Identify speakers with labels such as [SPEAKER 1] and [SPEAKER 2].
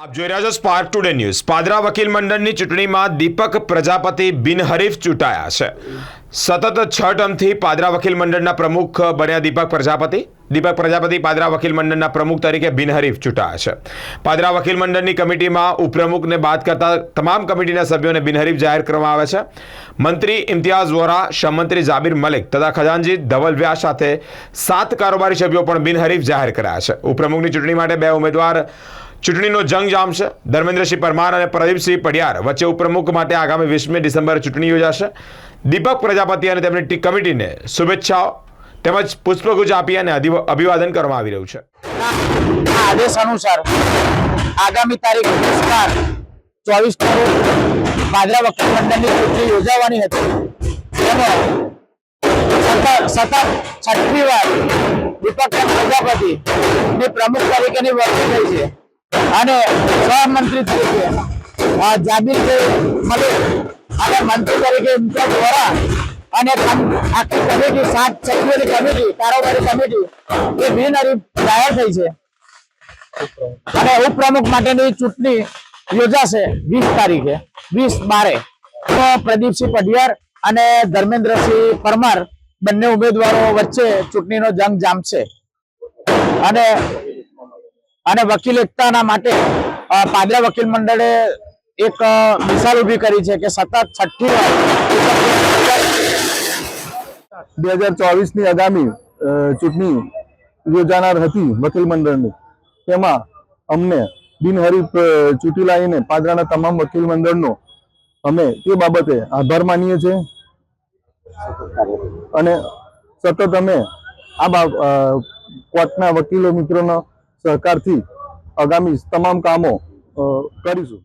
[SPEAKER 1] આપ જોઈ રહ્યા છો સ્પાર્ક ટુડે ન્યૂઝ પાદરા વકીલ મંડળની ચૂંટણીમાં દીપક પ્રજાપતિ બિનહરીફ ચૂંટાયા છે. સતત છ ટર્મથી પાદરા વકીલ મંડળના પ્રમુખ બન્યા દીપક પ્રજાપતિ. દીપક પ્રજાપતિ પાદરા વકીલ મંડળના પ્રમુખ તરીકે બિનહરીફ ચૂંટાયા છે. પાદરા વકીલ મંડળની કમિટીમાં ઉપપ્રમુખને બાદ કરતા તમામ કમિટીના સભ્યોને બિનહરીફ જાહેર કરવામાં આવે છે. મંત્રી ઇમ્તિયાઝ વોરા શમંત્રી જાબીર મલિક તથા ખજાનજી ધવલ વ્યાસ સાથે સાત કારોબારી સભ્યો પણ બિનહરીફ જાહેર કરાયા છે. ઉપપ્રમુખની ચૂંટણી માટે બે ઉમેદવાર ચૂંટણીનો જંગ જામશે. ધર્મેન્દ્રસિંહ પરમાર અને પ્રદીપસિંહ પડિયાર વચ્ચે ઉપપ્રમુખ માટે આગામી વીસમી ડિસેમ્બરે ચૂંટણી યોજાશે. દીપક પ્રજાપતિ અને તેમની કમિટીને શુભેચ્છાઓ તેમજ પુષ્પગુચ્છ આપી અને અભિવાદન કરવામાં આવી રહ્યું છે.
[SPEAKER 2] આદેશ અનુસાર આગામી તારીખ ચોવીસ પાદરા વખત મંડળની ચૂંટણી યોજાવાની હતી. સતત સતત છઠ્ઠી વાર દીપક પ્રજાપતિ ની પ્રમુખ તરીકેની વરણી થઈ છે. અને સહમંત્રી તરીકે જાબીરભાઈ મલિક અને મંત્રી તરીકે ઇમ્તિયાઝ અને આખી કમિટી, સાત સભ્યોની કમિટી, કારોબારી કમિટી, એ બિનહરી જાહેર થઈ છે. અને ઉપપ્રમુખ માટેની ચૂંટણી યોજાશે વીસ તારીખે, વીસ બારે. તો પ્રદીપસિંહ પઢિયાર અને ધર્મેન્દ્રસિંહ પરમાર બંને ઉમેદવારો વચ્ચે ચૂંટણીનો જંગ જામશે. અને અને વકીલ એકતાના માટે પાદરા વકીલ મંડળે એક મિસાલ ઊભી કરી છે કે સતત છઠ્ઠી વાર
[SPEAKER 3] બે હજાર ચોવીસની આગામી ચૂંટણી યોજાનાર હતી વકીલ મંડળની. તેમાં અમને બિનહરીફ ચૂંટી લાવીને પાદરાના તમામ વકીલ મંડળનો અમે તે બાબતે આભાર માનીએ છીએ. અને સતત અમે આ કોર્ટના વકીલો મિત્રોના સહકારથી આગામી તમામ કામો કરીશું.